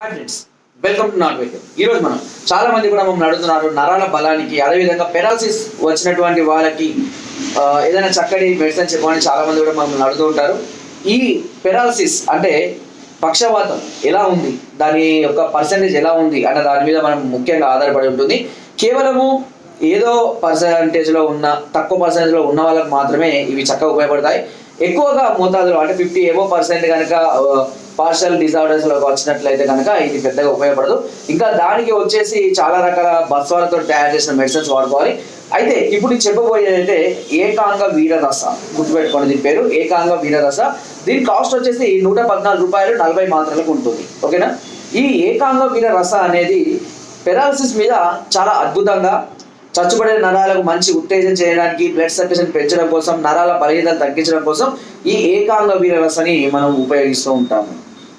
Friends welcome to not welcome ఈరోజు మనం చాలా మంది కూడా మమ్మల్ని అడుగుతున్నారు నరాల బలానికి అదేవిధంగా పెరాలసిస్ వచ్చినటువంటి వాళ్ళకి ఏదైనా చక్కటి మెడిసిన్ చెప్పమని చాలా మంది కూడా మమ్మల్ని అడుగుతూ ఉంటారు. ఈ పెరాలసిస్ అంటే పక్షవాతం ఎలా ఉంది? దాని యొక్క పర్సంటేజ్ ఎలా ఉంది? అన్న దాని మీద మనం ముఖ్యంగా ఆధారపడి ఉంటుంది. కేవలము ఏదో పర్సంటేజ్లో ఉన్న తక్కువ పర్సంటేజ్లో ఉన్న వాళ్ళకి మాత్రమే ఇవి చక్కగా ఉపయోగపడతాయి. ఎక్కువగా మోతాదులో అంటే ఫిఫ్టీ ఏవో పర్సెంట్ కనుక పార్షల్ డిజార్డర్స్ వచ్చినట్లయితే కనుక ఇది పెద్దగా ఉపయోగపడదు. ఇంకా దానికి వచ్చేసి చాలా రకాల బస్వాలతో తయారు చేసిన మెడిసిన్స్ వాడుకోవాలి. అయితే ఇప్పుడు చెప్పబోయేదైతే ఏకాంగ వీరరస గుర్తుపెట్టుకోండి దీని పేరు. ఏకాంగ వీరరస. దీని కాస్ట్ వచ్చేసి నూట పద్నాలుగు రూపాయలు నలభై మాత్రలకు ఉంటుంది. ఓకేనా? ఈ ఏకాంగ వీరరస అనేది పెరాలసిస్ మీద చాలా అద్భుతంగా చచ్చుబడిన నరాలకు మంచి ఉత్తేజం చేయడానికి బ్లడ్ సర్క్యులేషన్ పెంచడం కోసం నరాల బలహీనత తగ్గించడం కోసం ఈ ఏకాంగ వీరరసని మనం ఉపయోగిస్తూ ఉంటాము.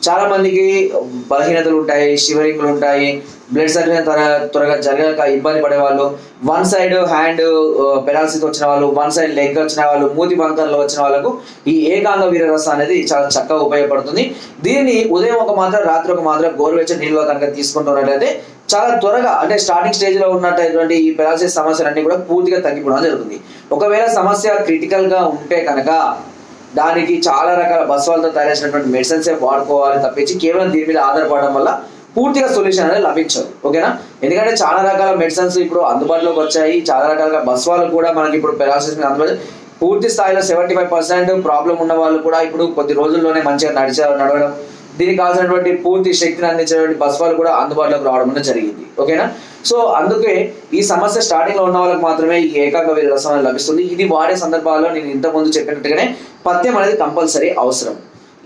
చాలా మందికి బలహీనతలు ఉంటాయి షివరింగ్లు ఉంటాయి బ్లడ్ సర్క్యులేషన్ త్వర త్వరగా జరగక ఇబ్బంది పడే వాళ్ళు వన్ సైడ్ హ్యాండ్ పెరాలసిస్ వచ్చిన వాళ్ళు వన్ సైడ్ లెగ్ వచ్చిన వాళ్ళు మూతి బంకర్లో వచ్చిన వాళ్ళకు ఈ ఏకాంగ వీరరస అనేది చాలా చక్కగా ఉపయోగపడుతుంది. దీనిని ఉదయం ఒక మాత్రం రాత్రి ఒక మాత్రం గోరువెచ్చని నిల్వ కనుక తీసుకుంటున్నట్లయితే చాలా త్వరగా అంటే స్టార్టింగ్ స్టేజ్లో ఉన్నటువంటి ఈ పెరాలసిస్ సమస్యలన్నీ కూడా పూర్తిగా తగ్గిపోవడం జరుగుతుంది. ఒకవేళ సమస్య క్రిటికల్గా ఉంటే కనుక దానికి చాలా రకాల బస్వాలతో తయారు చేసినటువంటి మెడిసిన్స్ వాడుకోవాలి తప్పించి కేవలం దీని మీద ఆధారపడడం వల్ల పూర్తిగా సొల్యూషన్ అనేది లభించదు. ఓకేనా? ఎందుకంటే చాలా రకాల మెడిసిన్స్ ఇప్పుడు అందుబాటులోకి వచ్చాయి. చాలా రకాల బస్వాలు కూడా మనకి ఇప్పుడు పెరాలసిస్ మీద అందుబాటు పూర్తి స్థాయిలో సెవెంటీ ఫైవ్ పర్సెంట్ ప్రాబ్లం ఉన్న వాళ్ళు కూడా ఇప్పుడు కొద్ది రోజుల్లోనే మంచిగా నడిచారు నడవడం దీనికి కావాల్సినటువంటి పూర్తి శక్తిని అందించేటువంటి బస్వాలు కూడా అందుబాటులోకి రావడం అనేది జరిగింది. ఓకేనా? సో అందుకే ఈ సమస్య స్టార్టింగ్లో ఉన్న వాళ్ళకి మాత్రమే ఈ ఏకాంగ వీర రసం లభిస్తుంది. ఇది వాడే సందర్భాల్లో నేను ఇంతకుముందు చెప్పినట్టుగానే పథ్యం అనేది కంపల్సరీ అవసరం.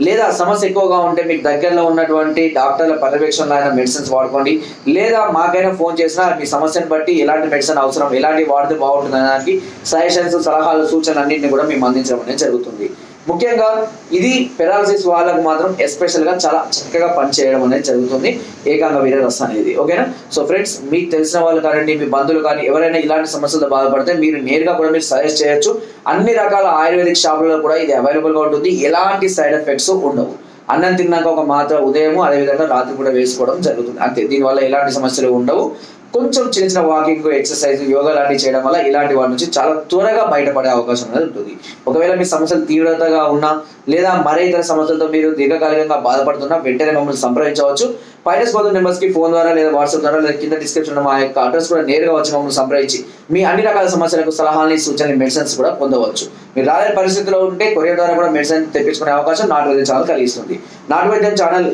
లేదా సమస్య ఎక్కువగా ఉంటే మీకు దగ్గరలో ఉన్నటువంటి డాక్టర్ల పర్యవేక్షణలో అయినా మెడిసిన్స్ వాడుకోండి. లేదా మాకైనా ఫోన్ చేసినా మీ సమస్యను బట్టి ఎలాంటి మెడిసిన్ అవసరం ఎలాంటి వాడితే బాగుంటుంది అనడానికి సజెషన్స్ సలహాలు సూచనలు అన్నింటినీ కూడా మేము అందించడం అనేది జరుగుతుంది. ముఖ్యంగా ఇది పెరాలసిస్ వాళ్ళకు మాత్రం ఎస్పెషల్గా చాలా చక్కగా పనిచేయడం అనేది జరుగుతుంది. ఏకాంగ వీర రసం అనేది. ఓకేనా? సో ఫ్రెండ్స్ మీకు తెలిసిన వాళ్ళు కానివ్వండి మీ బంధువులు కానీ ఎవరైనా ఇలాంటి సమస్యలతో బాధపడితే మీరు నేరుగా కూడా మీరు సజెస్ట్ చేయొచ్చు. అన్ని రకాల ఆయుర్వేదిక్ షాపులలో కూడా ఇది అవైలబుల్గా ఉంటుంది. ఎలాంటి సైడ్ ఎఫెక్ట్స్ ఉండవు. అన్నం తిన్నాక ఒక మాత్ర ఉదయం అదేవిధంగా రాత్రి కూడా వేసుకోవడం జరుగుతుంది. అంతే. దీనివల్ల ఎలాంటి సమస్యలు ఉండవు. కొంచెం చిన్న చిన్న వాకింగ్ ఎక్సర్సైజ్ యోగా లాంటివి చేయడం వల్ల ఇలాంటి వాటి నుంచి చాలా త్వరగా బయటపడే అవకాశం అనేది ఉంటుంది. ఒకవేళ మీ సమస్యలు తీవ్రతగా ఉన్నా లేదా మరే ఇతర సమస్యలతో మీరు దీర్ఘకాలికంగా బాధపడుతున్నా వెంటనే మమ్మల్ని సంప్రదించవచ్చు. పైన స్పోతున్న నెంబర్స్కి ఫోన్ ద్వారా లేదా వాట్సాప్ ద్వారా లేదా కింద డిస్క్రిప్షన్ మా యొక్క అడ్రస్ కూడా నేరుగా వచ్చి మమ్మల్ని సంప్రదించి మీ అన్ని రకాల సమస్యలకు సలహాలని సూచనలు మెడిసిన్స్ కూడా పొందవచ్చు. మీరు రాలేని పరిస్థితిలో ఉంటే కొరియర్ ద్వారా కూడా మెడిసిన్ తెప్పించుకునే అవకాశం నాటు వైద్యం ఛానల్ కలిగిస్తుంది. నాటు వైద్యం ఛానల్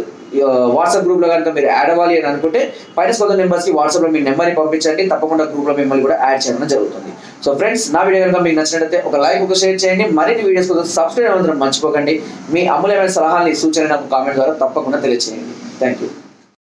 వాట్సాప్ గ్రూప్లో కనుక మీరు యాడ్ అవ్వాలి అని అనుకుంటే పైన స్పందన నెంబర్స్కి వాట్సాప్లో మీ నెంబర్ని పంపించండి. తప్పకుండా గ్రూప్లో మిమ్మల్ని కూడా యాడ్ చేయడం జరుగుతుంది. సో ఫ్రెండ్స్ నా వీడియో కనుక మీకు నచ్చినట్లయితే ఒక లైక్ ఒక షేర్ చేయండి. మరిన్ని వీడియోస్ కోసం సబ్స్క్రైబ్ అవ్వడం మర్చిపోకండి. మీ అమూల్యమైన సలహాలని సూచనలు నాకు కామెంట్ ద్వారా తప్పకుండా తెలియజేయండి థ్యాంక్ యూ